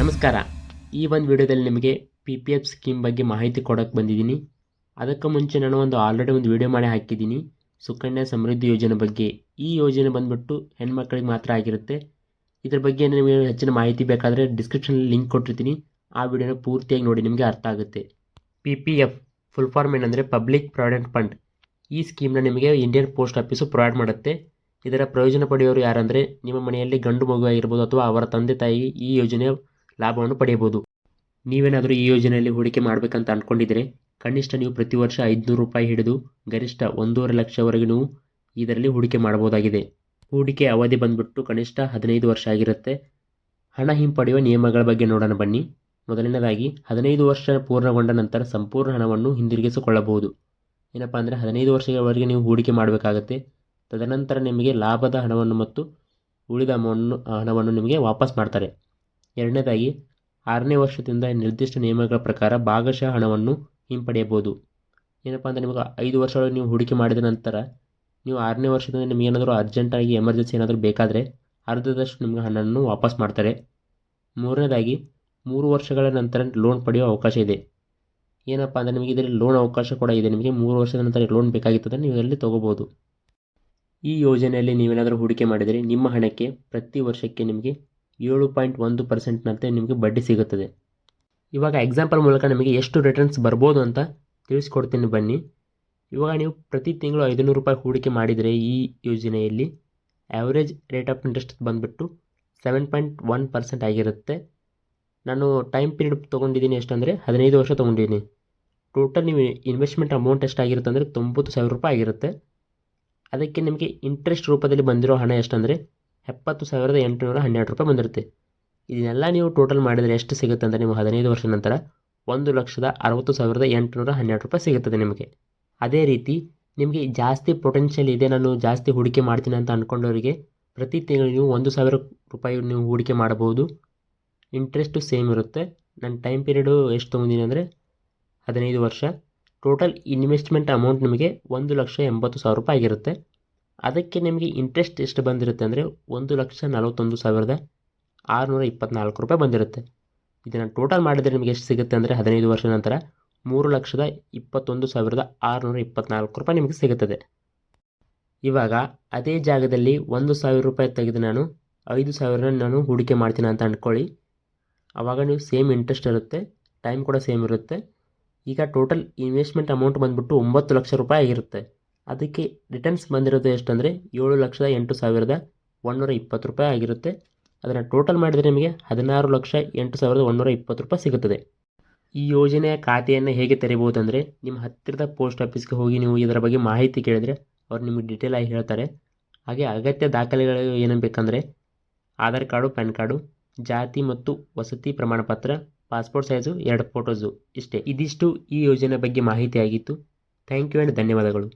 ನಮಸ್ಕಾರ. ಈ ಒಂದು ವಿಡಿಯೋದಲ್ಲಿ ನಿಮಗೆ ಪಿ ಪಿ ಎಫ್ ಸ್ಕೀಮ್ ಬಗ್ಗೆ ಮಾಹಿತಿ ಕೊಡೋಕ್ಕೆ ಬಂದಿದ್ದೀನಿ. ಅದಕ್ಕೆ ಮುಂಚೆ ನಾನು ಒಂದು ಆಲ್ರೆಡಿ ಒಂದು ವಿಡಿಯೋ ಮಾಡಿ ಹಾಕಿದ್ದೀನಿ. ಸುಕನ್ಯಾ ಸಮೃದ್ಧಿ ಯೋಜನೆ ಬಗ್ಗೆ. ಈ ಯೋಜನೆ ಬಂದ್ಬಿಟ್ಟು ಹೆಣ್ಮಕ್ಳಿಗೆ ಮಾತ್ರ ಆಗಿರುತ್ತೆ. ಇದ್ರ ಬಗ್ಗೆ ನಿಮಗೆ ಹೆಚ್ಚಿನ ಮಾಹಿತಿ ಬೇಕಾದರೆ ಡಿಸ್ಕ್ರಿಪ್ಷನಲ್ಲಿ ಲಿಂಕ್ ಕೊಟ್ಟಿರ್ತೀನಿ. ಆ ವಿಡಿಯೋನ ಪೂರ್ತಿಯಾಗಿ ನೋಡಿ, ನಿಮಗೆ ಅರ್ಥ ಆಗುತ್ತೆ. P P F full form ಏನಂದರೆ ಪಬ್ಲಿಕ್ ಪ್ರಾವಿಡೆಂಟ್ ಫಂಡ್ ಈ ಸ್ಕೀಮ್ನ ನಿಮಗೆ ಇಂಡಿಯನ್ ಪೋಸ್ಟ್ ಆಫೀಸು ಪ್ರೊವೈಡ್ ಮಾಡುತ್ತೆ. ಇದರ ಪ್ರಯೋಜನ ಪಡೆಯೋರು ಯಾರಂದರೆ ನಿಮ್ಮ ಮನೆಯಲ್ಲಿ ಗಂಡು ಮಗು ಆಗಿರ್ಬೋದು ಅಥವಾ ಅವರ ತಂದೆ ತಾಯಿ ಈ ಯೋಜನೆಯ ಲಾಭವನ್ನು ಪಡೆಯಬಹುದು. ನೀವೇನಾದರೂ ಈ ಯೋಜನೆಯಲ್ಲಿ ಹೂಡಿಕೆ ಮಾಡಬೇಕಂತ ಅಂದ್ಕೊಂಡಿದ್ರೆ ಕನಿಷ್ಠ ನೀವು ಪ್ರತಿ ವರ್ಷ ಐದುನೂರು ರೂಪಾಯಿ ಹಿಡಿದು ಗರಿಷ್ಠ ಒಂದೂವರೆ ಲಕ್ಷವರೆಗೂ ನೀವು ಇದರಲ್ಲಿ ಹೂಡಿಕೆ ಮಾಡಬಹುದಾಗಿದೆ. ಹೂಡಿಕೆ ಅವಧಿ ಬಂದ್ಬಿಟ್ಟು ಕನಿಷ್ಠ ಹದಿನೈದು ವರ್ಷ ಆಗಿರುತ್ತೆ. ಹಣ ಹಿಂಪಡೆಯುವ ನಿಯಮಗಳ ಬಗ್ಗೆ ನೋಡೋಣ ಬನ್ನಿ. ಮೊದಲನೇದಾಗಿ, ಹದಿನೈದು ವರ್ಷ ಪೂರ್ಣಗೊಂಡ ನಂತರ ಸಂಪೂರ್ಣ ಹಣವನ್ನು ಹಿಂದಿರುಗಿಸಿಕೊಳ್ಳಬಹುದು. ಏನಪ್ಪ ಅಂದರೆ, ಹದಿನೈದು ವರ್ಷಗಳವರೆಗೆ ನೀವು ಹೂಡಿಕೆ ಮಾಡಬೇಕಾಗತ್ತೆ. ತದನಂತರ ನಿಮಗೆ ಲಾಭದ ಹಣವನ್ನು ಮತ್ತು ಉಳಿದ ಅಮೌಂಟನ್ನು ಹಣವನ್ನು ನಿಮಗೆ ವಾಪಸ್ ಮಾಡ್ತಾರೆ. ಎರಡನೇದಾಗಿ, ಆರನೇ ವರ್ಷದಿಂದ ನಿರ್ದಿಷ್ಟ ನಿಯಮಗಳ ಪ್ರಕಾರ ಭಾಗಶಃ ಹಣವನ್ನು ಹಿಂಪಡೆಯಬಹುದು. ಏನಪ್ಪ ಅಂದರೆ ನಿಮಗೆ ಐದು ವರ್ಷಗಳು ನೀವು ಹೂಡಿಕೆ ಮಾಡಿದ ನಂತರ, ನೀವು ಆರನೇ ವರ್ಷದಿಂದ ನಿಮಗೆ ಏನಾದರೂ ಅರ್ಜೆಂಟಾಗಿ ಎಮರ್ಜೆನ್ಸಿ ಏನಾದರೂ ಬೇಕಾದರೆ ಅರ್ಧದಷ್ಟು ನಿಮಗೆ ಹಣವನ್ನು ವಾಪಸ್ ಮಾಡ್ತಾರೆ. ಮೂರನೇದಾಗಿ, ಮೂರು ವರ್ಷಗಳ ನಂತರ ಲೋನ್ ಪಡೆಯುವ ಅವಕಾಶ ಇದೆ. ಏನಪ್ಪ ಅಂದರೆ ನಿಮಗೆ ಇದರಲ್ಲಿ ಲೋನ್ ಅವಕಾಶ ಕೂಡ ಇದೆ. ನಿಮಗೆ ಮೂರು ವರ್ಷದ ನಂತರ ಲೋನ್ ಬೇಕಾಗಿತ್ತಂದರೆ ನೀವು ಇದರಲ್ಲಿ ತೊಗೋಬೋದು ಈ ಯೋಜನೆಯಲ್ಲಿ ನೀವೇನಾದರೂ ಹೂಡಿಕೆ ಮಾಡಿದರೆ ನಿಮ್ಮ ಹಣಕ್ಕೆ ಪ್ರತಿ ವರ್ಷಕ್ಕೆ ನಿಮಗೆ ಏಳು ಪಾಯಿಂಟ್ ಒಂದು ಪರ್ಸೆಂಟ್ನಂತೆ ನಿಮಗೆ ಬಡ್ಡಿ ಸಿಗುತ್ತದೆ. ಇವಾಗ ಎಕ್ಸಾಂಪಲ್ ಮೂಲಕ ನಿಮಗೆ ಎಷ್ಟು ರಿಟರ್ನ್ಸ್ ಬರ್ಬೋದು ಅಂತ ತಿಳಿಸ್ಕೊಡ್ತೀನಿ ಬನ್ನಿ. ಇವಾಗ ನೀವು ಪ್ರತಿ ತಿಂಗಳು ಐದುನೂರು ರೂಪಾಯಿ ಹೂಡಿಕೆ ಮಾಡಿದರೆ ಈ ಯೋಜನೆಯಲ್ಲಿ ಆ್ಯಾವ್ರೇಜ್ ರೇಟ್ ಆಫ್ ಇಂಟ್ರೆಸ್ಟ್ ಬಂದುಬಿಟ್ಟು ಸೆವೆನ್ ಪಾಯಿಂಟ್ ಒನ್ ಪರ್ಸೆಂಟ್ ಆಗಿರುತ್ತೆ. ನಾನು ಟೈಮ್ ಪೀರಿಯಡ್ ತೊಗೊಂಡಿದ್ದೀನಿ ಎಷ್ಟಂದರೆ ಹದಿನೈದು ವರ್ಷ ತೊಗೊಂಡಿದ್ದೀನಿ. ಟೋಟಲ್ ನೀವು ಇನ್ವೆಸ್ಟ್ಮೆಂಟ್ ಅಮೌಂಟ್ ಎಷ್ಟಾಗಿರುತ್ತೆ ಅಂದರೆ ತೊಂಬತ್ತು ಸಾವಿರ ರೂಪಾಯಿ ಆಗಿರುತ್ತೆ. ಅದಕ್ಕೆ ನಿಮಗೆ ಇಂಟ್ರೆಸ್ಟ್ ರೂಪದಲ್ಲಿ ಬಂದಿರೋ ಹಣ ಎಷ್ಟಂದರೆ ಎಪ್ಪತ್ತು ಸಾವಿರದ ಎಂಟುನೂರ ಹನ್ನೆರಡು ರೂಪಾಯಿ ಬಂದಿರುತ್ತೆ. ಇದನ್ನೆಲ್ಲ ನೀವು ಟೋಟಲ್ ಮಾಡಿದರೆ ಎಷ್ಟು ಸಿಗುತ್ತೆ ಅಂದರೆ ನೀವು ಹದಿನೈದು ವರ್ಷ ನಂತರ ಒಂದು ಲಕ್ಷದ ಅರವತ್ತು ಸಾವಿರದ ಎಂಟುನೂರ ಹನ್ನೆರಡು ರೂಪಾಯಿ ಸಿಗುತ್ತದೆ ನಿಮಗೆ. ಅದೇ ರೀತಿ ನಿಮಗೆ ಜಾಸ್ತಿ ಪೊಟೆನ್ಷಿಯಲ್ ಇದೆ ನಾನು ಜಾಸ್ತಿ ಹೂಡಿಕೆ ಮಾಡ್ತೀನಿ ಅಂತ ಅಂದ್ಕೊಂಡವರಿಗೆ ಪ್ರತಿ ತಿಂಗಳು ನೀವು ಒಂದು ಸಾವಿರ ರೂಪಾಯಿ ನೀವು ಹೂಡಿಕೆ ಮಾಡಬಹುದು. ಇಂಟ್ರೆಸ್ಟು ಸೇಮ್ ಇರುತ್ತೆ. ನನ್ನ ಟೈಮ್ ಪೀರಿಯಡು ಎಷ್ಟು ತೊಗೊಂಡಿನಿ ಅಂದರೆ ಹದಿನೈದು ವರ್ಷ. ಟೋಟಲ್ ಇನ್ವೆಸ್ಟ್ಮೆಂಟ್ ಅಮೌಂಟ್ ನಿಮಗೆ ಒಂದು ಲಕ್ಷ ಎಂಬತ್ತು ಸಾವಿರ ರೂಪಾಯಿ ಆಗಿರುತ್ತೆ. ಅದಕ್ಕೆ ನಿಮಗೆ ಇಂಟ್ರೆಸ್ಟ್ ಎಷ್ಟು ಬಂದಿರುತ್ತೆ ಅಂದರೆ ಒಂದು ಲಕ್ಷ ನಲವತ್ತೊಂದು ಸಾವಿರದ ಆರುನೂರ ಇಪ್ಪತ್ತ್ನಾಲ್ಕು ರೂಪಾಯಿ ಬಂದಿರುತ್ತೆ. ಇದನ್ನು ಟೋಟಲ್ ಮಾಡಿದರೆ ನಿಮಗೆ ಎಷ್ಟು ಸಿಗುತ್ತೆ ಅಂದರೆ ಹದಿನೈದು ವರ್ಷದ ನಂತರ ಮೂರು ಲಕ್ಷದ ಇಪ್ಪತ್ತೊಂದು ಸಾವಿರದ ಆರುನೂರ ಇಪ್ಪತ್ತ್ನಾಲ್ಕು ರೂಪಾಯಿ ನಿಮಗೆ ಸಿಗುತ್ತದೆ. ಇವಾಗ ಅದೇ ಜಾಗದಲ್ಲಿ ಒಂದು ಸಾವಿರ ರೂಪಾಯಿ ತೆಗೆದು ನಾನು ಐದು ಸಾವಿರ ನಾನು ಹೂಡಿಕೆ ಮಾಡ್ತೀನಿ ಅಂತ ಅಂದ್ಕೊಳ್ಳಿ ಆವಾಗ ನೀವು ಸೇಮ್ ಇಂಟ್ರೆಸ್ಟ್ ಇರುತ್ತೆ ಟೈಮ್ ಕೂಡ ಸೇಮ್ ಇರುತ್ತೆ. ಈಗ ಟೋಟಲ್ ಇನ್ವೆಸ್ಟ್ಮೆಂಟ್ ಅಮೌಂಟ್ ಬಂದುಬಿಟ್ಟು ಒಂಬತ್ತು ಲಕ್ಷ ರೂಪಾಯಿ ಆಗಿರುತ್ತೆ. ಅದಕ್ಕೆ ರಿಟರ್ನ್ಸ್ ಬಂದಿರೋದು ಎಷ್ಟಂದರೆ ಏಳು ಲಕ್ಷದ ಎಂಟು ಸಾವಿರದ ಒಂದುನೂರ ಇಪ್ಪತ್ತು ರೂಪಾಯಿ ಆಗಿರುತ್ತೆ. ಅದನ್ನು ಟೋಟಲ್ ಮಾಡಿದರೆ ನಿಮಗೆ ಹದಿನಾರು ಲಕ್ಷ ಎಂಟು ಸಾವಿರದ ಒಂದುನೂರ ಇಪ್ಪತ್ತು ರೂಪಾಯಿ ಸಿಗುತ್ತದೆ. ಈ ಯೋಜನೆಯ ಖಾತೆಯನ್ನು ಹೇಗೆ ತೆರೆಯಬಹುದು ಅಂದರೆ ನಿಮ್ಮ ಹತ್ತಿರದ ಪೋಸ್ಟ್ ಆಫೀಸ್ಗೆ ಹೋಗಿ ನೀವು ಇದರ ಬಗ್ಗೆ ಮಾಹಿತಿ ಕೇಳಿದರೆ ಅವ್ರು ನಿಮಗೆ ಡೀಟೇಲ್ ಆಗಿ ಹೇಳ್ತಾರೆ. ಹಾಗೆ ಅಗತ್ಯ ದಾಖಲೆಗಳು ಏನೇನು ಬೇಕಂದರೆ ಆಧಾರ್ ಕಾರ್ಡು, ಪ್ಯಾನ್ ಕಾರ್ಡು, ಜಾತಿ ಮತ್ತು ವಸತಿ ಪ್ರಮಾಣ ಪತ್ರ ಪಾಸ್ಪೋರ್ಟ್ ಸೈಜು ಎರಡು ಫೋಟೋಸು ಇಷ್ಟೇ. ಇದಿಷ್ಟು ಈ ಯೋಜನೆ ಬಗ್ಗೆ ಮಾಹಿತಿ ಆಗಿತ್ತು ಥ್ಯಾಂಕ್ ಯು ಆ್ಯಂಡ್ ಧನ್ಯವಾದಗಳು.